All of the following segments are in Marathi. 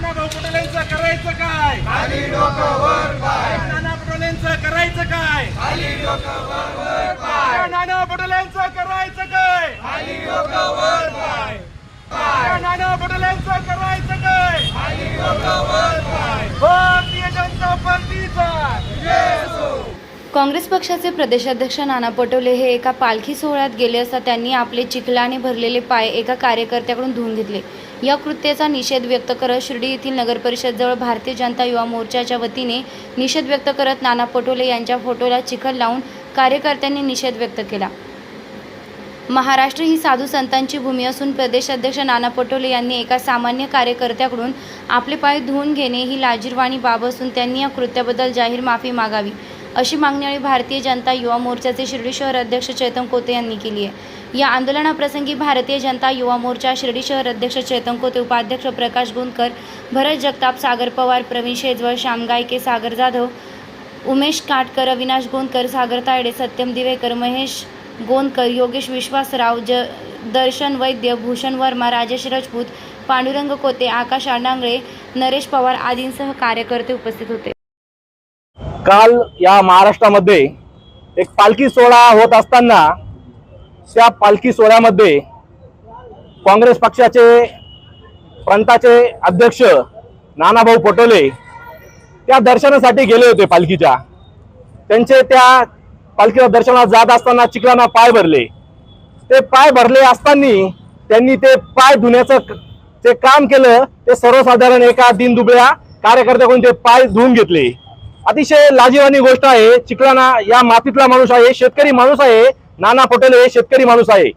नाना भाऊ पटोलेंचं करायचं काय? नाना पटोलेंचं करायचं काय? या नाना पटोलेंचं करायचं काय? या नाना पटोलेंचं करायचं काय? भारतीय जनता पार्टीचा. काँग्रेस पक्षाचे प्रदेशाध्यक्ष नाना पटोले हे एका पालखी सोहळ्यात गेले असता त्यांनी आपले चिखलाने भरलेले पाय एका कार्यकर्त्याकडून धुवून घेतले. या कृत्याचा निषेध व्यक्त करत शिर्डी येथील नगरपरिषदजवळ भारतीय जनता युवा मोर्चाच्या वतीने निषेध व्यक्त करत नाना पटोले यांच्या फोटोला चिखल लावून कार्यकर्त्यांनी निषेध व्यक्त केला. महाराष्ट्र ही साधू संतांची भूमी असून प्रदेशाध्यक्ष नाना पटोले यांनी एका सामान्य कार्यकर्त्याकडून आपले पाय धुवून घेणे ही लाजीरवाणी बाब असून त्यांनी या कृत्याबद्दल जाहीर माफी मागावी. अशी मागणी यावेळी भारतीय जनता युवा मोर्चाचे शिर्डी शहर अध्यक्ष चेतन कोते यांनी केली आहे. या आंदोलनाप्रसंगी भारतीय जनता युवा मोर्चा शिर्डी शहर अध्यक्ष चेतन कोते उपाध्यक्ष प्रकाश गुंदकर भरत जगताप सागर पवार प्रवीण शेजवळ श्याम गायके सागर जाधव उमेश काटकर अविनाश गोंदकर सागर तायडे सत्यम दिवेकर महेश गोंदकर योगेश विश्वासराव ज दर्शन वैद्य भूषण वर्मा राजेश राजपूत पांडुरंग कोते आकाश अडांगळे नरेश पवार आदींसह कार्यकर्ते उपस्थित होते. काल या महाराष्ट्रामध्ये एक पालखी सोहळा होत असताना त्या पालखी सोहळ्यामध्ये काँग्रेस पक्षाचे प्रांताचे अध्यक्ष नानाभाऊ पटोले त्या दर्शनासाठी गेले होते पालखीच्या. त्यांचे त्या पालखीच्या दर्शनात जात असताना चिखलांना पाय भरले. ते पाय भरले असताना त्यांनी ते पाय धुण्याचं ते जे काम केलं ते सर्वसाधारण एका दिनदुबळ्या कार्यकर्त्याकडून ते पाय धुवून घेतले. अतिशय लाजीवानी गोष्ट आहे. चिखलाना या मातीतला माणूस आहे शेतकरी माणूस आहे. नाना पटेल हे शेतकरी माणूस आहे.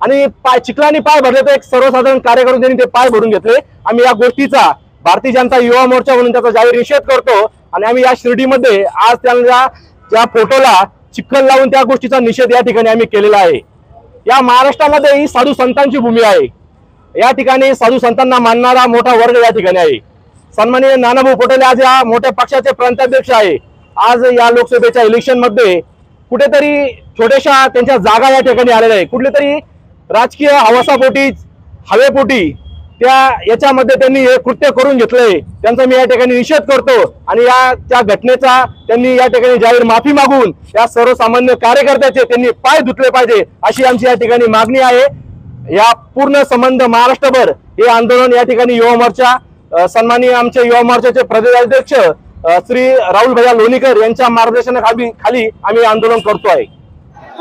आणि पाय चिखलाने पाय भरले तर एक सर्वसाधारण कार्यकर्ते त्यांनी ते पाय भरून घेतले. आम्ही या गोष्टीचा भारतीय जनता युवा मोर्चा म्हणून त्याचा जाहीर निषेध करतो. आणि आम्ही या शिर्डीमध्ये आज त्यांना त्या फोटोला चिखल लावून त्या गोष्टीचा निषेध या ठिकाणी आम्ही केलेला आहे. या महाराष्ट्रामध्ये ही साधू संतांची भूमी आहे. या ठिकाणी साधू संतांना मानणारा मोठा वर्ग या ठिकाणी आहे. सन्माननीय नानाभाऊ पटोले आज या मोठ्या पक्षाचे प्रांताध्यक्ष आहे. आज या लोकसभेच्या इलेक्शनमध्ये कुठेतरी छोट्याशा त्यांच्या जागा या ठिकाणी आलेल्या आहे कुठले तरी राजकीय हवासापोटी हवेपोटी त्या याच्यामध्ये त्यांनी हे कृत्य करून घेतलंय. त्यांचा मी या ठिकाणी निषेध करतो आणि या त्या घटनेचा त्यांनी या ठिकाणी जाहीर माफी मागून या सर्वसामान्य कार्यकर्त्याचे त्यांनी पाय धुतले पाहिजे अशी आमची या ठिकाणी मागणी आहे. या पूर्ण संबंध महाराष्ट्रभर हे आंदोलन या ठिकाणी युवा मोर्चा सन्माननीय आमचे युवा मोर्चाचे प्रदेशाध्यक्ष श्री राहुल भैया लोणीकर यांच्या मार्गदर्शनाखाली खाली आम्ही आंदोलन करतो आहे.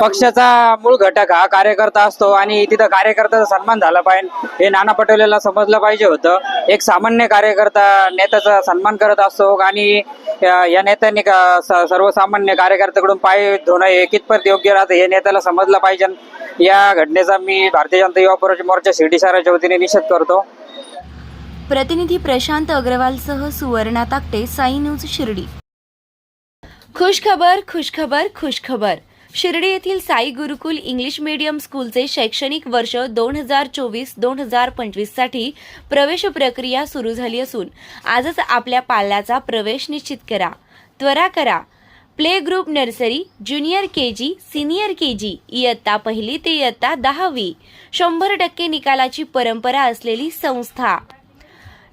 पक्षाचा मूळ घटक हा कार्यकर्ता असतो आणि तिथं कार्यकर्त्याचा सन्मान झाला पाहिजे. हे नाना पटोलेला समजलं पाहिजे होतं. एक सामान्य कार्यकर्ता नेत्याचा सन्मान करत असतो आणि या नेत्यांनी सर्वसामान्य कार्यकर्त्याकडून पाय धुणं हे कितपत योग्य राहतं हे नेत्याला समजलं पाहिजे. या घटनेचा मी भारतीय जनता युवा मोर्चा शिर्डी शहराच्या वतीने निषेध करतो. प्रतिनिधी प्रशांत अग्रवालसह सुवर्णा ताकटे साई न्यूज शिर्डी. खुशखबर खुशखबर खुशखबर. शिर्डी येथील साई गुरुकुल इंग्लिश मीडियम स्कूलचे शैक्षणिक वर्ष दोन हजार चोवीस दोन हजार पंचवीससाठी प्रवेश प्रक्रिया सुरू झाली असून आजच आपल्या पाल्याचा प्रवेश निश्चित करा. त्वरा करा. Play group nursery junior K G senior K G इयत्ता पहिली ते इयत्ता दहावी. शंभर टक्के निकालाची परंपरा असलेली संस्था.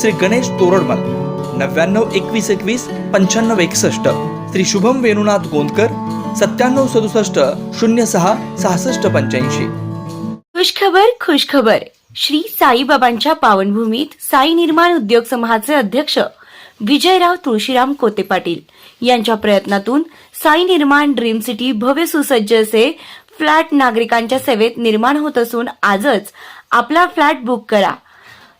श्री गणेश तोरडमल नव्याण्णव एकवीस एकवीस पंच्याण्णव एकसष्ट. श्री शुभम वेणुनाथ गोंदकर सत्त्याण्णव सदुसष्ट शून्य सहा सहासष्ट पंच्याऐंशी. खुशखबर खुशखबर. श्री साईबाबांच्या पावनभूमीत साई निर्माण उद्योग समूहाचे अध्यक्ष विजयराव तुळशीराम कोते पाटील यांच्या प्रयत्नातून साई निर्माण ड्रीम सिटी भव्य सुसज्ज असे फ्लॅट नागरिकांच्या सेवेत निर्माण होत असून आजच आपला फ्लॅट बुक करा.